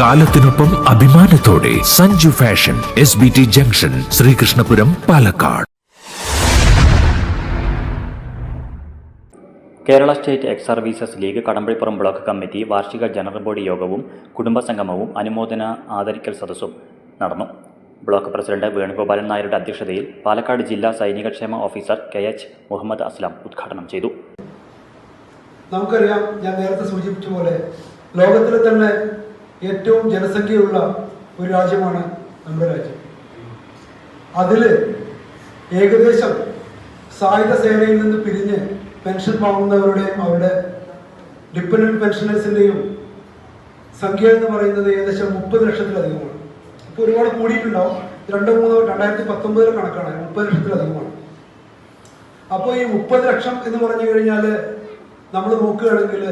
കാലത്തിനൊപ്പം അഭിമാനത്തോടെ Sanju fashion S B T junction Sreekrishnapuram Palakkad. Kerala state ex services league Kadampazhipuram block committee വാർഷിക general body യോഗവും കുടുംബസംഗമവും അനുമോദന ആദരിക്കൽ സദസ്സും നടന്നു. ബ്ലോക്ക് പ്രസിഡന്റ് വേണുഗോപാലൻ നായരുടെ അധ്യക്ഷതയിൽ പാലക്കാട് ജില്ലാ സൈനികക്ഷേമ officer K H Muhammad Aslam ഉദ്ഘാടനം ചെയ്തു. നമുക്കറിയാം ഞാൻ നേരത്തെ സൂചിപ്പിച്ച പോലെ ലോകത്തിലെ തന്നെ ഏറ്റവും ജനസംഖ്യയുള്ള ഒരു രാജ്യമാണ് നമ്മുടെ രാജ്യം. അതിൽ ഏകദേശം സായുധ സേനയിൽ നിന്ന് പിരിഞ്ഞ് പെൻഷൻ വാങ്ങുന്നവരുടെയും അവരുടെ ഡിപ്പെൻഡന്റ് പെൻഷനേഴ്സിന്റെയും സംഖ്യ എന്ന് പറയുന്നത് ഏകദേശം മുപ്പത് ലക്ഷത്തിലധികമാണ്. ഇപ്പോൾ ഒരുപാട് കൂടിയിട്ടുണ്ടാവും. രണ്ടോ മൂന്നോ രണ്ടായിരത്തി പത്തൊമ്പതിലെ കണക്കാണ്. മുപ്പത് ലക്ഷത്തിലധികമാണ്. അപ്പോൾ ഈ മുപ്പത് ലക്ഷം എന്ന് പറഞ്ഞു കഴിഞ്ഞാൽ നമ്മൾ നോക്കുകയാണെങ്കിൽ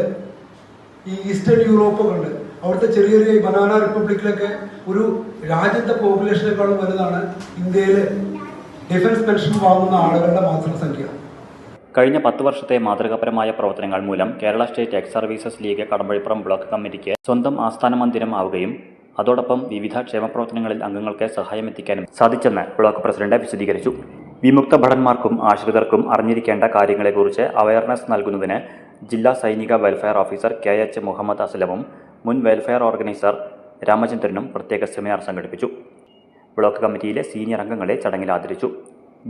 ഈ ഈസ്റ്റേൺ യൂറോപ്പൊക്കെ ഉണ്ട് അവിടുത്തെ ചെറിയ ചെറിയ ബനാന റിപ്പബ്ലിക്കിലൊക്കെ ഒരു രാജ്യത്തെ പോപ്പുലേഷനേക്കാളും വലുതാണ് ഇന്ത്യയിൽ ഡിഫൻസ് പെൻഷൻ വാങ്ങുന്ന ആളുകളുടെ മാത്രം സംഖ്യ കഴിഞ്ഞ പത്ത് വർഷത്തെ മാതൃകാപരമായ പ്രവർത്തനങ്ങൾ മൂലം Kerala state ex services league Kadampazhipuram block കമ്മിറ്റിക്ക് സ്വന്തം ആസ്ഥാന മന്ദിരം ആവുകയും അതോടൊപ്പം വിവിധ ക്ഷേമപ്രവർത്തനങ്ങളിൽ അംഗങ്ങൾക്ക് സഹായമെത്തിക്കാനും സാധിച്ചെന്ന് ബ്ലോക്ക് പ്രസിഡന്റ് വിശദീകരിച്ചു. വിമുക്ത ഭടന്മാർക്കും ആശ്രിതർക്കും അറിഞ്ഞിരിക്കേണ്ട കാര്യങ്ങളെക്കുറിച്ച് അവയർനെസ് നൽകുന്നതിന് ജില്ലാ സൈനിക welfare officer K H Muhammad അസ്ലമും മുൻ വെൽഫെയർ ഓർഗനൈസർ രാമചന്ദ്രനും പ്രത്യേക സെമിനാർ സംഘടിപ്പിച്ചു. ബ്ലോക്ക് കമ്മിറ്റിയിലെ സീനിയർ അംഗങ്ങളെ ചടങ്ങിൽ ആദരിച്ചു.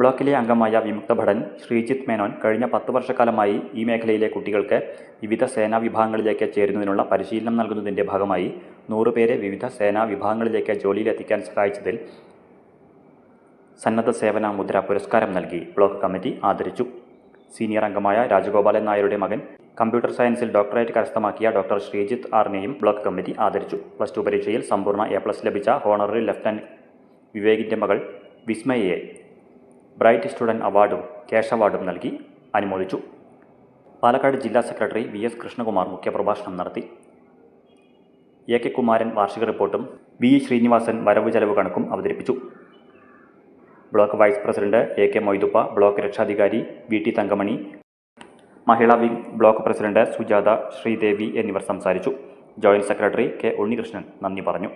ബ്ലോക്കിലെ അംഗമായ വിമുക്ത ഭടൻ ശ്രീജിത്ത് മേനോൻ കഴിഞ്ഞ പത്ത് വർഷക്കാലമായി ഈ മേഖലയിലെ കുട്ടികൾക്ക് വിവിധ സേനാ വിഭാഗങ്ങളിലേക്ക് ചേരുന്നതിനുള്ള പരിശീലനം നൽകുന്നതിന്റെ ഭാഗമായി നൂറുപേരെ വിവിധ സേനാ വിഭാഗങ്ങളിലേക്ക് ജോലിയിലെത്തിക്കാൻ സഹായിച്ചതിൽ സന്നദ്ധ സേവന മുദ്ര പുരസ്കാരം നൽകി ബ്ലോക്ക് കമ്മിറ്റി ആദരിച്ചു. സീനിയർ അംഗമായ രാജഗോപാലൻ നായരുടെ മകൻ കമ്പ്യൂട്ടർ സയൻസിൽ ഡോക്ടറേറ്റ് കരസ്ഥമാക്കിയ ഡോക്ടർ ശ്രീജിത്ത് ആറിനെയും ബ്ലോക്ക് കമ്മിറ്റി ആദരിച്ചു. പ്ലസ് ടു പരീക്ഷയിൽ സമ്പൂർണ എ പ്ലസ് ലഭിച്ച ഹോണററി ലഫ്റ്റനന്റ് വിവേകിന്റെ മകൾ വിസ്മയയെ ബ്രൈറ്റ് സ്റ്റുഡന്റ് അവാർഡും ക്യാഷ് അവാർഡും നൽകി അനുമോദിച്ചു. പാലക്കാട് ജില്ലാ സെക്രട്ടറി വി എസ് കൃഷ്ണകുമാർ മുഖ്യപ്രഭാഷണം നടത്തി. എ കെ കുമാരൻ വാർഷിക റിപ്പോർട്ടും വി ശ്രീനിവാസൻ വരവ് ചെലവ് കണക്കും അവതരിപ്പിച്ചു. Block vice president A K Moythuppa block രക്ഷാധികാരി വി ടി തങ്കമണി മഹിളാ wing block president Sujatha Sreedevi എന്നിവർ സംസാരിച്ചു. ജോയിന്റ് സെക്രട്ടറി കെ ഉണ്ണികൃഷ്ണൻ നന്ദി പറഞ്ഞു.